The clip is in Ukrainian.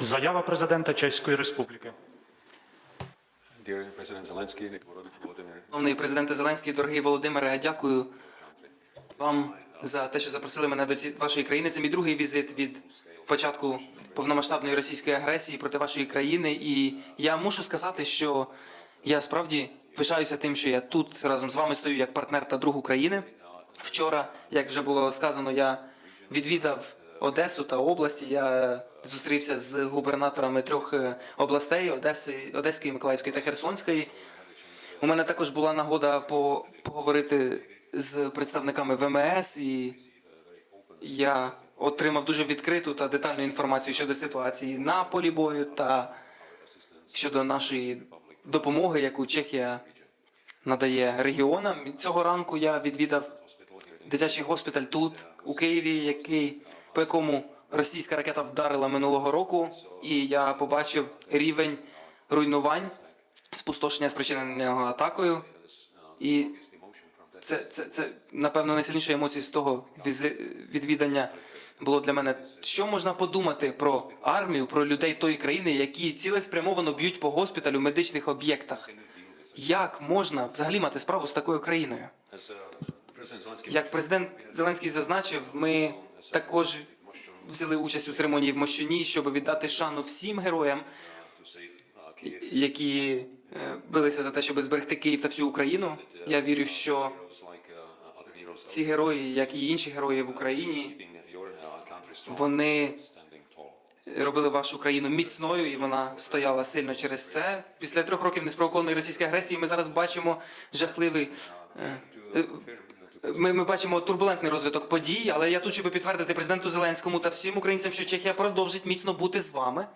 Заява президента Чеської Республіки. Zelensky, Volodymyr, Шановний президенте Зеленський, дорогий Володимире, дякую вам за те, що запросили мене до ці- вашої країни. Це мій другий візит від початку повномасштабної російської агресії проти вашої країни. І я мушу сказати, що я справді пишаюся тим, що я тут разом з вами стою як партнер та друг України. Вчора, як вже було сказано, я відвідав Одесу та області. Я зустрівся з губернаторами трьох е, областей Одеси, Одеської, Миколаївської та Херсонської. У мене також була нагода по- поговорити з представниками ВМС, і я отримав дуже відкриту та детальну інформацію щодо ситуації на полі бою та щодо нашої допомоги, яку Чехія надає регіонам. Цього ранку я відвідав дитячий госпіталь тут, у Києві, який, по якому російська ракета вдарила минулого року, і я побачив рівень руйнувань, спустошення спричиненого атакою. І це, це, це напевно найсильніші емоції з того відвідання було для мене. Що можна подумати про армію, про людей тої країни, які цілеспрямовано б'ють по госпіталю медичних об'єктах? Як можна взагалі мати справу з такою країною? Як президент Зеленський зазначив, ми також взяли участь у церемонії в Мощуні, щоб віддати шану всім героям, які е, билися за те, щоб зберегти Київ та всю Україну. Я вірю, що ці герої, як і інші герої в Україні, вони робили вашу країну міцною, і вона стояла сильно через це. Після трьох років неспровокованої російської агресії ми зараз бачимо жахливий. Ми, ми бачимо турбулентний розвиток подій, але я тут, щоб підтвердити президенту Зеленському та всім українцям, що Чехія продовжить міцно бути з вами.